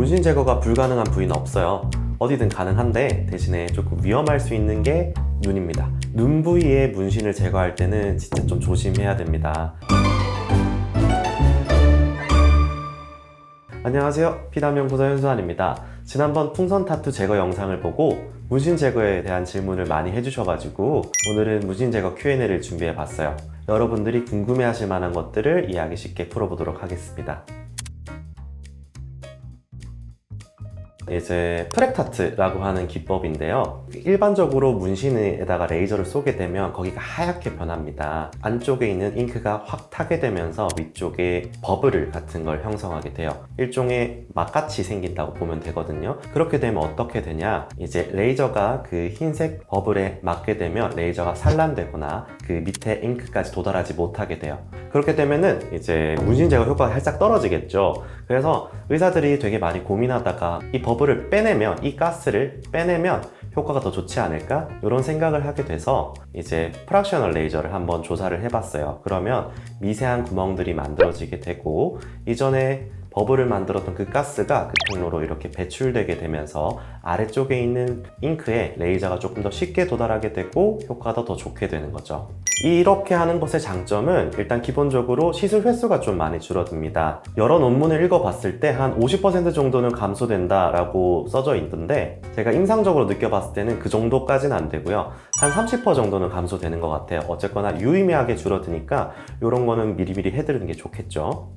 문신 제거가 불가능한 부위는 없어요. 어디든 가능한데 대신에 조금 위험할 수 있는 게 눈입니다. 눈 부위에 문신을 제거할 때는 진짜 좀 조심해야 됩니다. 안녕하세요. 피담 연구소 현수환입니다. 지난번 풍선 타투 제거 영상을 보고 문신 제거에 대한 질문을 많이 해주셔가지고 오늘은 문신 제거 Q&A를 준비해봤어요. 여러분들이 궁금해하실 만한 것들을 이야기 쉽게 풀어보도록 하겠습니다. 이제 프렉타트라고 하는 기법인데요. 일반적으로 문신에다가 레이저를 쏘게 되면 거기가 하얗게 변합니다. 안쪽에 있는 잉크가 확 타게 되면서 위쪽에 버블 같은 걸 형성하게 돼요. 일종의 막같이 생긴다고 보면 되거든요. 그렇게 되면 어떻게 되냐? 이제 레이저가 그 흰색 버블에 맞게 되면 레이저가 산란되거나 그 밑에 잉크까지 도달하지 못하게 돼요. 그렇게 되면은 이제 문신 제거 효과가 살짝 떨어지겠죠. 그래서 의사들이 되게 많이 고민하다가 이 버블 을 빼내면 이 가스를 빼내면 효과가 더 좋지 않을까? 이런 생각을 하게 돼서 이제 프락셔널 레이저를 한번 조사를 해봤어요. 그러면 미세한 구멍들이 만들어지게 되고 이전에 버블을 만들었던 그 가스가 그 통로로 이렇게 배출되게 되면서 아래쪽에 있는 잉크에 레이저가 조금 더 쉽게 도달하게 되고 효과도 더 좋게 되는 거죠. 이렇게 하는 것의 장점은 일단 기본적으로 시술 횟수가 좀 많이 줄어듭니다. 여러 논문을 읽어봤을 때 한 50% 정도는 감소된다라고 써져 있던데 제가 임상적으로 느껴봤을 때는 그 정도까지는 안 되고요. 한 30% 정도는 감소되는 것 같아요. 어쨌거나 유의미하게 줄어드니까 이런 거는 미리미리 해드리는 게 좋겠죠.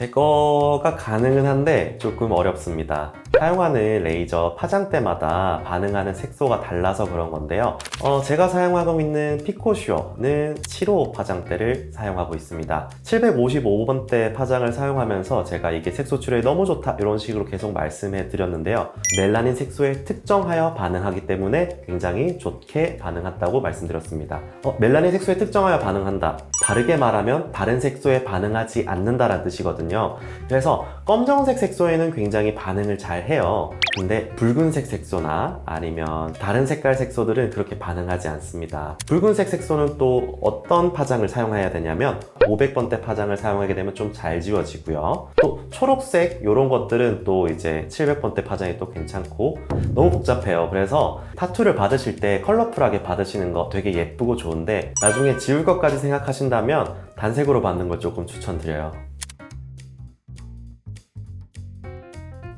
제거가 가능은 한데 조금 어렵습니다. 사용하는 레이저 파장대마다 반응하는 색소가 달라서 그런 건데요. 어, 제가 사용하고 있는 피코슈어는 7호 파장대를 사용하고 있습니다. 755번대 파장을 사용하면서 제가 이게 색소 출혈이 너무 좋다 이런 식으로 계속 말씀해 드렸는데요. 멜라닌 색소에 특정하여 반응하기 때문에 굉장히 좋게 반응한다고 말씀드렸습니다. 어, 멜라닌 색소에 특정하여 반응한다. 다르게 말하면 다른 색소에 반응하지 않는다라는 뜻이거든요. 그래서 검정색 색소에는 굉장히 반응을 잘 해요. 근데 붉은색 색소나 아니면 다른 색깔 색소들은 그렇게 반응하지 않습니다. 붉은색 색소는 또 어떤 파장을 사용해야 되냐면 500번대 파장을 사용하게 되면 좀 잘 지워지고요. 또 초록색 이런 것들은 또 이제 700번대 파장이 또 괜찮고 너무 복잡해요. 그래서 타투를 받으실 때 컬러풀하게 받으시는 거 되게 예쁘고 좋은데 나중에 지울 것까지 생각하신다면 단색으로 받는 걸 조금 추천드려요.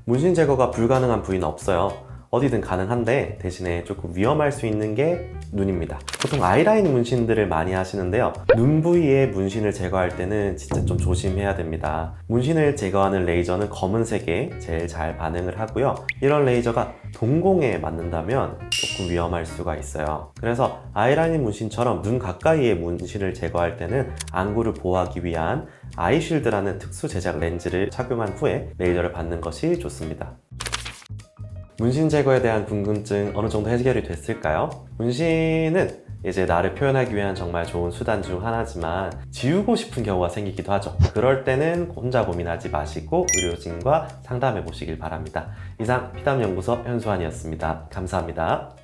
문신 제거가 불가능한 부위는 없어요. 어디든 가능한데 대신에 조금 위험할 수 있는 게 눈입니다. 보통 아이라인 문신들을 많이 하시는데요. 눈 부위에 문신을 제거할 때는 진짜 좀 조심해야 됩니다. 문신을 제거하는 레이저는 검은색에 제일 잘 반응을 하고요. 이런 레이저가 동공에 맞는다면 조금 위험할 수가 있어요. 그래서 아이라인 문신처럼 눈 가까이의 문신을 제거할 때는 안구를 보호하기 위한 아이쉴드라는 특수 제작 렌즈를 착용한 후에 레이저를 받는 것이 좋습니다. 문신 제거에 대한 궁금증 어느 정도 해결이 됐을까요? 문신은 이제 나를 표현하기 위한 정말 좋은 수단 중 하나지만 지우고 싶은 경우가 생기기도 하죠. 그럴 때는 혼자 고민하지 마시고 의료진과 상담해 보시길 바랍니다. 이상 피담연구소 현수환이었습니다. 감사합니다.